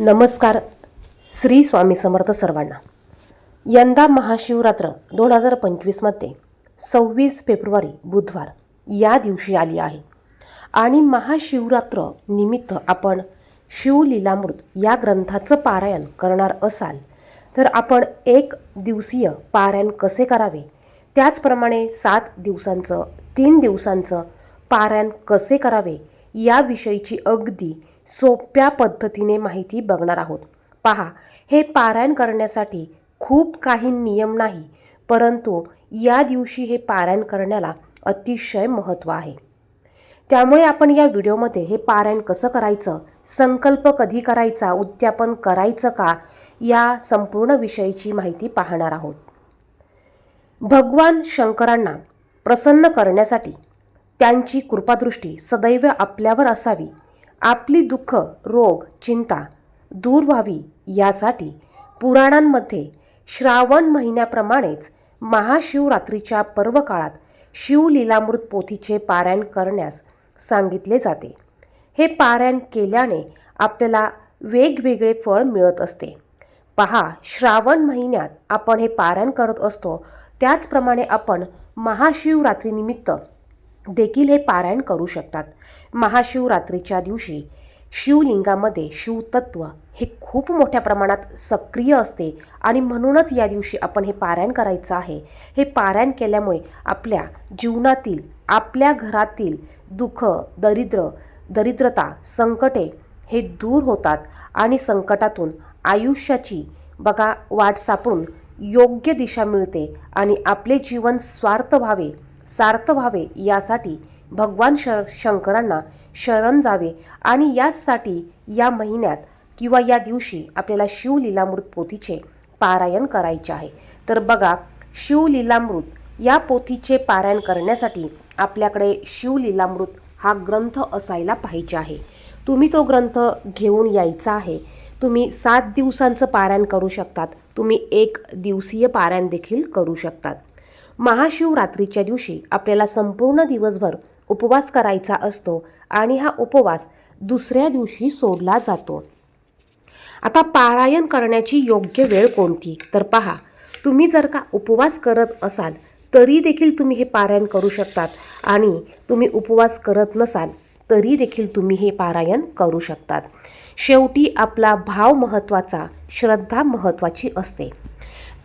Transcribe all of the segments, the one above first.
नमस्कार. श्री स्वामी समर्थ सर्वांना. यंदा महाशिवरात्र दोन हजार पंचवीसमध्ये सव्वीस फेब्रुवारी बुधवार या दिवशी आली आहे. आणि महाशिवरात्र निमित्त आपण शिवलीलामृत या ग्रंथाचं पारायण करणार असाल तर आपण एक दिवसीय पारायण कसे करावे? त्याचप्रमाणे सात दिवसांचं तीन दिवसांचं पारायण कसे करावे? याविषयीची अगदी सोप्या पद्धतीने माहिती बघणार आहोत. पहा हे पारायण करण्यासाठी खूप काही नियम नाही परंतु या दिवशी हे पारायण करण्याला अतिशय महत्त्व आहे. त्यामुळे आपण या व्हिडिओमध्ये हे पारायण कसं करायचं संकल्प कधी करायचा उद्यापन करायचं का या संपूर्ण विषयीची माहिती पाहणार आहोत. भगवान शंकरांना प्रसन्न करण्यासाठी त्यांची कृपादृष्टी सदैव आपल्यावर असावी आपली दुःख रोग चिंता दूर व्हावी यासाठी पुराणांमध्ये श्रावण महिन्याप्रमाणेच महाशिवरात्रीच्या पर्वकाळात शिवलीलामृत पोथीचे पारायण करण्यास सांगितले जाते. हे पारायण केल्याने आपल्याला वेगवेगळे फळ मिळत असते. पहा श्रावण महिन्यात आपण हे पारायण करत असतो. त्याचप्रमाणे आपण महाशिवरात्रीनिमित्त देखील हे पारायण करू शकतात. महाशिवरात्रीच्या दिवशी शिवलिंगामध्ये शिवतत्व हे खूप मोठ्या प्रमाणात सक्रिय असते आणि म्हणूनच या दिवशी आपण हे पारायण करायचं आहे. हे पारायण केल्यामुळे आपल्या जीवनातील आपल्या घरातील दुःख दरिद्र दरिद्रता संकटे हे दूर होतात आणि संकटातून आयुष्याची बघा वाट सापडून योग्य दिशा मिळते आणि आपले जीवन स्वार्थ व्हावे. सार्थ व्हावे यासाठी भगवान श शंकरांना शरण जावे आणि याचसाठी या महिन्यात किंवा या दिवशी आपल्याला शिवलीलामृत पोथीचे पारायण करायचे आहे. तर बघा शिवलीलामृत या पोथीचे पारायण करण्यासाठी आपल्याकडे शिवलीलामृत हा ग्रंथ असायला पाहिजे आहे. तुम्ही तो ग्रंथ घेऊन यायचा आहे. तुम्ही सात दिवसांचं पारायण करू शकतात. तुम्ही एक दिवसीय पारायण देखील करू शकतात. महाशिवरात्रीच्या दिवशी आपल्याला संपूर्ण दिवसभर उपवास करायचा असतो आणि हा उपवास दुसऱ्या दिवशी सोडला जातो. आता पारायण करण्याची योग्य वेळ कोणती? तर पहा तुम्ही जर का उपवास करत असाल तरी देखील तुम्ही हे पारायण करू शकतात आणि तुम्ही उपवास करत नसाल तरी देखील तुम्ही हे पारायण करू शकतात. शेवटी आपला भाव महत्त्वाचा श्रद्धा महत्त्वाची असते.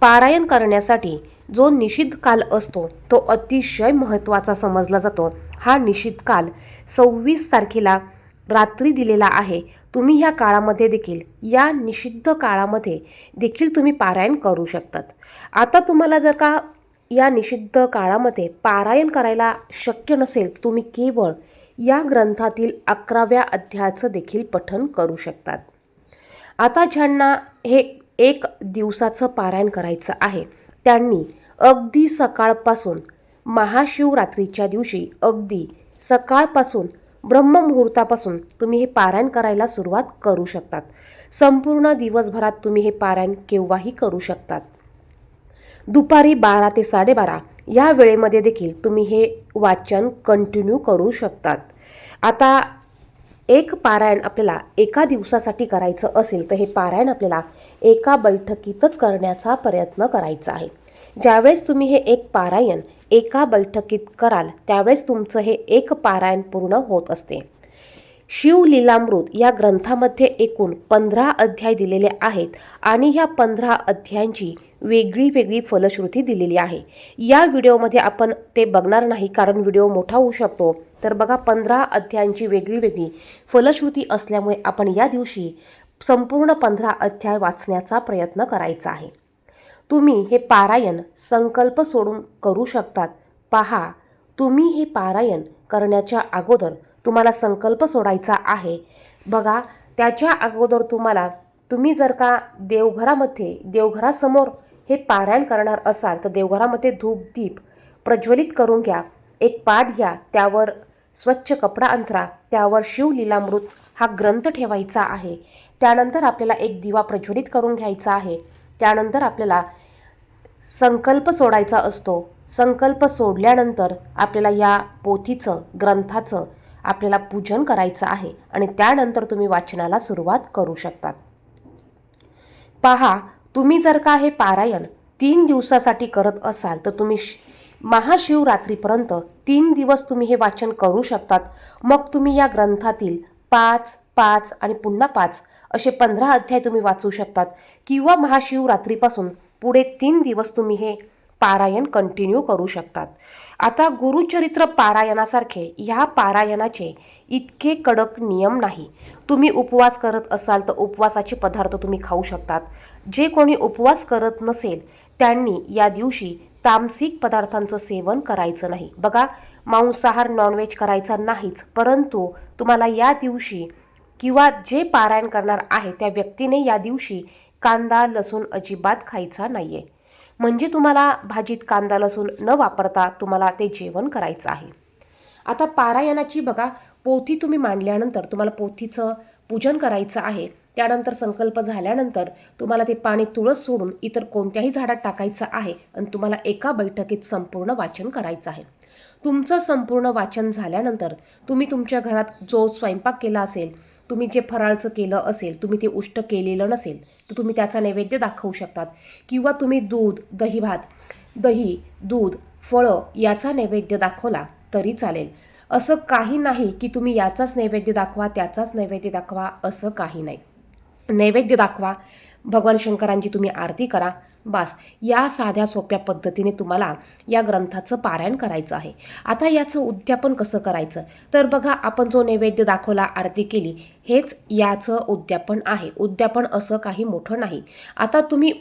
पारायण करण्यासाठी जो निषिद्ध काल असतो तो अतिशय महत्त्वाचा समजला जातो. हा निषिद्ध काल सव्वीस तारखेला रात्री दिलेला आहे. तुम्ही ह्या काळामध्ये देखील या निषिद्ध काळामध्ये देखील तुम्ही पारायण करू शकतात. आता तुम्हाला जर का या निषिद्ध काळामध्ये पारायण करायला शक्य नसेल तुम्ही केवळ या ग्रंथातील अकराव्या अध्यायाचं देखील पठन करू शकतात. आता ज्यांना हे एक दिवसाचं पारायण करायचं आहे त्यांनी अगदी सकाळपासून महाशिवरात्रीच्या दिवशी अगदी सकाळपासून ब्रह्ममुहूर्तापासून तुम्ही हे पारायण करायला सुरुवात करू शकतात. संपूर्ण दिवसभरात तुम्ही हे पारायण केव्हाही करू शकतात. दुपारी बारा ते साडेबारा या वेळेमध्ये देखील तुम्ही हे वाचन कंटिन्यू करू शकतात. आता एक पारायण आपल्याला एका दिवसासाठी करायचं असेल तर हे पारायण आपल्याला एका बैठकीतच करण्याचा प्रयत्न करायचा आहे. ज्यावेळेस तुम्ही हे एक पारायण एका बैठकीत कराल त्यावेळेस तुमचं हे एक पारायण पूर्ण होत असते. शिवलीलामृत या ग्रंथामध्ये एकूण पंधरा अध्याय दिलेले आहेत आणि ह्या पंधरा अध्यायांची वेगळी वेगळी फलश्रुती दिलेली आहे. या व्हिडिओमध्ये आपण ते बघणार नाही कारण व्हिडिओ मोठा होऊ शकतो. तर बघा पंधरा अध्यायांची वेगळी वेगळी फलश्रुती असल्यामुळे आपण या दिवशी संपूर्ण पंधरा अध्याय वाचण्याचा प्रयत्न करायचा आहे. तुम्ही हे पारायण संकल्प सोडून करू शकतात. पहा तुम्ही हे पारायण करण्याच्या अगोदर तुम्हाला संकल्प सोडायचा आहे. बघा त्याच्या अगोदर तुम्हाला तुम्ही जर का देवघरामध्ये देवघरासमोर हे पारायण करणार असाल तर देवघरामध्ये धूप दीप प्रज्वलित करून घ्या. एक पाट घ्या. त्यावर स्वच्छ कपडा अंथरा. त्यावर शिवलीलामृत हा ग्रंथ ठेवायचा आहे. त्यानंतर आपल्याला एक दिवा प्रज्वलित करून घ्यायचा आहे. त्यानंतर आपल्याला संकल्प सोडायचा असतो. संकल्प सोडल्यानंतर आपल्याला या पोथीचं ग्रंथाचं आपल्याला पूजन करायचं आहे आणि त्यानंतर तुम्ही वाचनाला सुरुवात करू शकतात. पहा तुम्ही जर का हे पारायण तीन दिवसासाठी करत असाल तर तुम्ही महाशिवरात्रीपर्यंत तीन दिवस तुम्ही हे वाचन करू शकतात. मग तुम्ही या ग्रंथातील पाच पाच आणि पुन्हा पाच असे पंधरा अध्याय तुम्ही वाचू शकतात. किंवा महाशिवरात्रीपासून पुढे तीन दिवस तुम्ही हे पारायण कंटिन्यू करू शकतात. आता गुरुचरित्र पारायणासारखे ह्या पारायणाचे इतके कडक नियम नाही. तुम्ही उपवास करत असाल तर उपवासाचे पदार्थ तुम्ही खाऊ शकतात. जे कोणी उपवास करत नसेल त्यांनी या दिवशी तामसिक पदार्थांचं सेवन करायचं नाही. बघा मांसाहार नॉनव्हेज करायचा नाहीच परंतु तुम्हाला या दिवशी किंवा जे पारायण करणार आहे त्या व्यक्तीने या दिवशी कांदा लसूण अजिबात खायचा नाही आहे म्हणजे तुम्हाला भाजीत कांदा लसूण न वापरता तुम्हाला ते जेवण करायचं आहे. आता पारायणाची बघा पोथी तुम्ही मांडल्यानंतर तुम्हाला पोथीचं पूजन करायचं आहे. त्यानंतर संकल्प झाल्यानंतर तुम्हाला ते पाणी तुळस सोडून इतर कोणत्याही झाडात टाकायचं आहे आणि तुम्हाला एका बैठकीत संपूर्ण वाचन करायचं आहे. तुमचं संपूर्ण वाचन झाल्यानंतर तुम्ही तुमच्या घरात जो स्वयंपाक केला असेल तुम्ही जे फराळचं केलं असेल तुम्ही ते उष्ट केलेलं नसेल तर तुम्ही त्याचा नैवेद्य दाखवू शकतात. किंवा तुम्ही दूध दही भात दही दूध फळं याचा नैवेद्य दाखवला तरी चालेल. असं काही नाही की तुम्ही याचाच नैवेद्य दाखवा त्याचाच नैवेद्य दाखवा असं काही नाही. नैवेद्य दाखवा. भगवान शंकरांची तुम्ही आरती करा. बास या साध्या सोप्या पद्धतीने तुम्हाला या ग्रंथाचं पारायण करायचं आहे. आता याचं उद्यापन कसं करायचं? तर बघा आपण जो नैवेद्य दाखवला आरती केली हेच याचं उद्यापन आहे. उद्यापन असं काही मोठं नाही. आता तुम्ही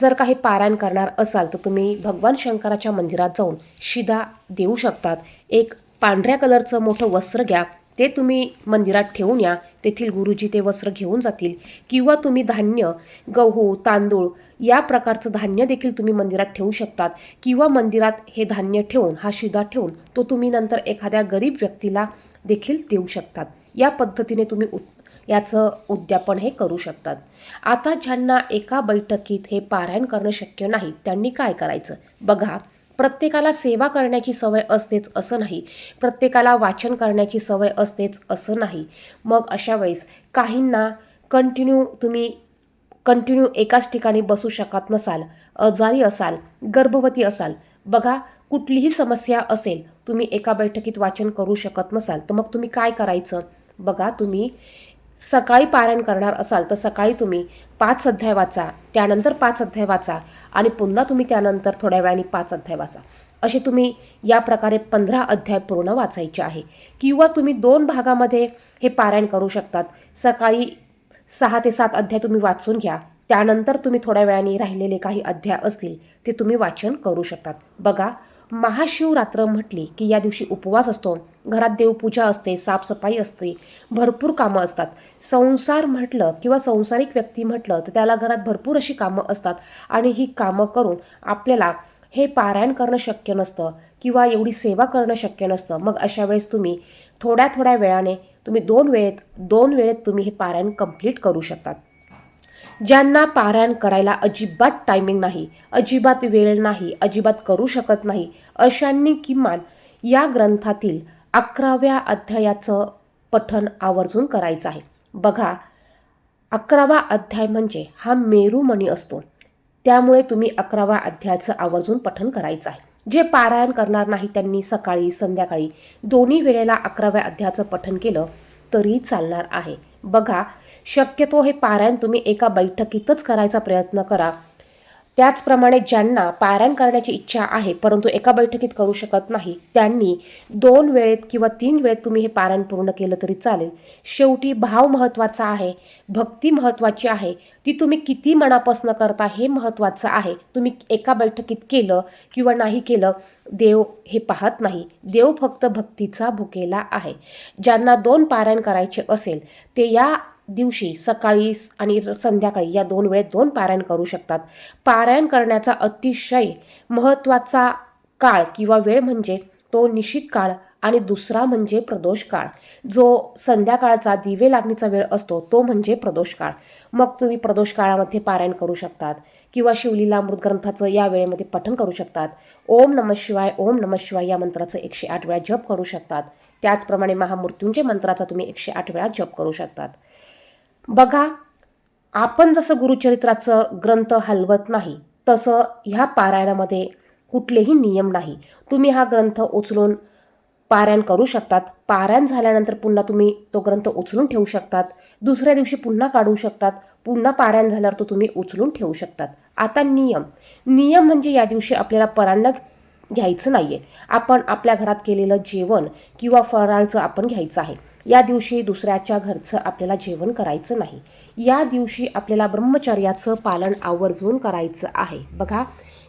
जर काही पारायण करणार असाल तर तुम्ही भगवान शंकराच्या मंदिरात जाऊन शिदा देऊ शकतात. एक पांढऱ्या कलरचं मोठं वस्त्र घ्या ते तुम्ही मंदिरात ठेवून या. तेथील गुरुजी ते वस्त्र घेऊन जातील. किंवा तुम्ही धान्य गहू तांदूळ या प्रकारचं धान्य देखील तुम्ही मंदिरात ठेवू शकतात. किंवा मंदिरात हे धान्य ठेवून हा शिदा ठेवून तो तुम्ही नंतर एखाद्या गरीब व्यक्तीला देखील देऊ शकतात. या पद्धतीने तुम्ही उ याचं उद्यापन हे करू शकतात. आता ज्यांना एका बैठकीत हे पारायण करणं शक्य नाही त्यांनी काय करायचं? बघा प्रत्येकाला सेवा करण्याची सवय असतेच असं नाही. प्रत्येकाला वाचन करण्याची सवय असतेच असं नाही. मग अशा वेळेस काहींना कंटिन्यू तुम्ही कंटिन्यू एकाच ठिकाणी बसू शकत नसाल आजारी असाल गर्भवती असाल बघा कुठलीही समस्या असेल तुम्ही एका बैठकीत वाचन करू शकत नसाल तर मग तुम्ही काय करायचं? बघा तुम्ही सकाळी पारायण करणार असाल तर सकाळी तुम्ही पाच अध्याय वाचा त्यानंतर पाच अध्याय वाचा आणि पुन्हा तुम्ही त्यानंतर थोड्या वेळाने पाच अध्याय वाचा. असे तुम्ही या प्रकारे पंधरा अध्याय पूर्ण वाचायचे आहे. किंवा तुम्ही दोन भागामध्ये हे पारायण करू शकतात. सकाळी सहा ते सात अध्याय तुम्ही वाचून घ्या. त्यानंतर तुम्ही थोड्या वेळाने राहिलेले काही अध्याय असतील ते तुम्ही वाचन करू शकतात. बघा महाशिवरात्र म्हटली की या दिवशी उपवास असतो. घरात देवपूजा असते साफसफाई असते भरपूर कामं असतात. संसार म्हटलं किंवा संसारिक व्यक्ती म्हटलं तर त्याला घरात भरपूर अशी कामं असतात आणि ही कामं करून आपल्याला हे पारायण करणं शक्य नसतं किंवा एवढी सेवा करणं शक्य नसतं. मग अशा वेळेस तुम्ही थोड्या थोड्या वेळाने तुम्ही दोन वेळेत दोन वेळेत तुम्ही हे पारायण कंप्लीट करू शकतात. ज्यांना पारायण करायला अजिबात टायमिंग नाही अजिबात वेळ नाही अजिबात करू शकत नाही अशांनी किमान या ग्रंथातील अकराव्या अध्यायाचं पठन आवर्जून करायचं आहे. बघा अकरावा अध्याय म्हणजे हा मेरुमणी असतो. त्यामुळे तुम्ही अकरावा अध्यायाचं आवर्जून पठन करायचं आहे. जे पारायण करणार नाही त्यांनी सकाळी संध्याकाळी दोन्ही वेळेला अकराव्या अध्यायाचं पठन केलं तरी चालणार आहे. बघा शक्यतो हे पारायण तुम्ही एका बैठकीतच करायचा प्रयत्न करा. त्याचप्रमाणे ज्यांना पारायण करण्याची इच्छा आहे परंतु एका बैठकीत करू शकत नाही त्यांनी दोन वेळेत किंवा तीन वेळेत तुम्ही हे पारायण पूर्ण केलं तरी चालेल. शेवटी भाव महत्त्वाचा आहे भक्ती महत्त्वाची आहे. ती तुम्ही किती मनापासून करता हे महत्त्वाचं आहे. तुम्ही एका बैठकीत केलं किंवा नाही केलं देव हे पाहत नाही. देव फक्त भक्तीचा भुकेला आहे. ज्यांना दोन पारायण करायचे असेल ते या दिवशी सकाळी आणि संध्याकाळी या दोन वेळेत दोन पारायण करू शकतात. पारायण करण्याचा अतिशय महत्त्वाचा काळ किंवा वेळ म्हणजे तो निश्चित काळ आणि दुसरा म्हणजे प्रदोष काळ. जो संध्याकाळचा दिवे लागणीचा वेळ असतो तो म्हणजे प्रदोष काळ. मग तुम्ही प्रदोष काळामध्ये पारायण करू शकतात किंवा शिवलीला ग्रंथाचं या वेळेमध्ये पठण करू शकतात. ओम नम शिवाय ओम नम शिवाय या मंत्राचं एकशे आठ वेळा जप करू शकतात. त्याचप्रमाणे महामृत्युंजय मंत्राचा तुम्ही एकशे आठ वेळा जप करू शकतात. बघा आपण जसं गुरुचरित्राचं ग्रंथ हलवत नाही तसं ह्या पारायणामध्ये कुठलेही नियम नाही. तुम्ही हा ग्रंथ उचलून पारायण करू शकतात. पारायण झाल्यानंतर पुन्हा तुम्ही तो ग्रंथ उचलून ठेवू शकतात. दुसऱ्या दिवशी पुन्हा काढू शकतात. पुन्हा पारायण झाल्यावर तो तुम्ही उचलून ठेवू शकतात. आता नियम. नियम म्हणजे या दिवशी आपल्याला परान्न घ्यायचं नाही आहे आपण आपल्या घरात केलेलं जेवण किंवा फराळचं आपण घ्यायचं आहे. या दिवशी दुसऱ्याच्या घरचं आपल्याला जेवण करायचं नाही. या दिवशी आपल्याला ब्रह्मचर्याचं पालन आवर्जून करायचं आहे. बघा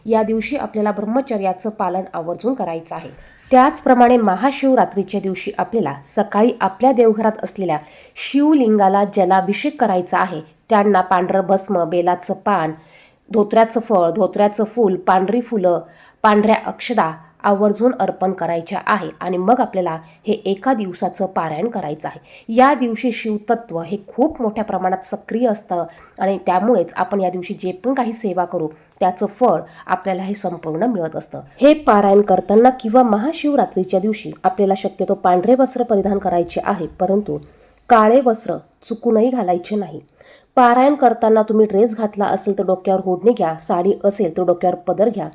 या दिवशी आपल्याला ब्रह्मचर्याचं पालन आवर्जून करायचं आहे. त्याचप्रमाणे महाशिवरात्रीच्या दिवशी आपल्याला सकाळी आपल्या देवघरात असलेल्या शिवलिंगाला जलाभिषेक करायचा आहे. त्यांना पांढरं भस्म बेलाचं पान धोत्र्याचं फळ धोत्र्याचं फूल पांढरी फुलं पांढऱ्या अक्षदा आवर्जून अर्पण करायच्या आहे आणि मग आपल्याला हे एका दिवसाचं पारायण करायचं आहे. या दिवशी शिवतत्व हे खूप मोठ्या प्रमाणात सक्रिय असतं आणि त्यामुळेच आपण या दिवशी जे पण काही सेवा करू त्याचं फळ आपल्याला हे संपूर्ण मिळत असतं. हे पारायण करताना किंवा महाशिवरात्रीच्या दिवशी आपल्याला शक्यतो पांढरे वस्त्र परिधान करायचे आहे परंतु काळे वस्त्र चुकूनही घालायचे नाही. पारायण करताना तुम्ही ड्रेस घातला असेल तर डोक्यावर होडणी घ्या साडी असेल तर डोक्यावर पदर घ्या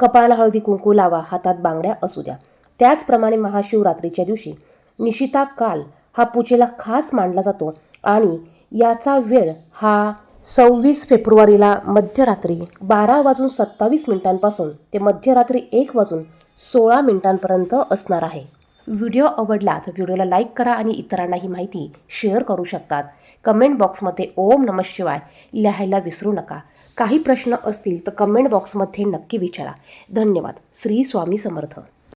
कपाळाला हळदी कुंकू लावा हातात बांगड्या असू द्या. त्याचप्रमाणे महाशिवरात्रीच्या दिवशी निशिता काल हा पूजेला खास मानला जातो आणि याचा वेळ हा सव्वीस फेब्रुवारीला मध्यरात्री बारा वाजून सत्तावीस मिनिटांपासून ते मध्यरात्री एक वाजून सोळा मिनिटांपर्यंत असणार आहे. व्हिडिओ आवडला तर व्हिडिओला लाईक करा आणि इतरांना ही माहिती शेअर करू शकतात. कमेंट बॉक्समध्ये ओम नमः शिवाय लिहायला विसरू नका. काही प्रश्न असतील तर कमेंट बॉक्समध्ये नक्की विचारा. धन्यवाद. श्री स्वामी समर्थ.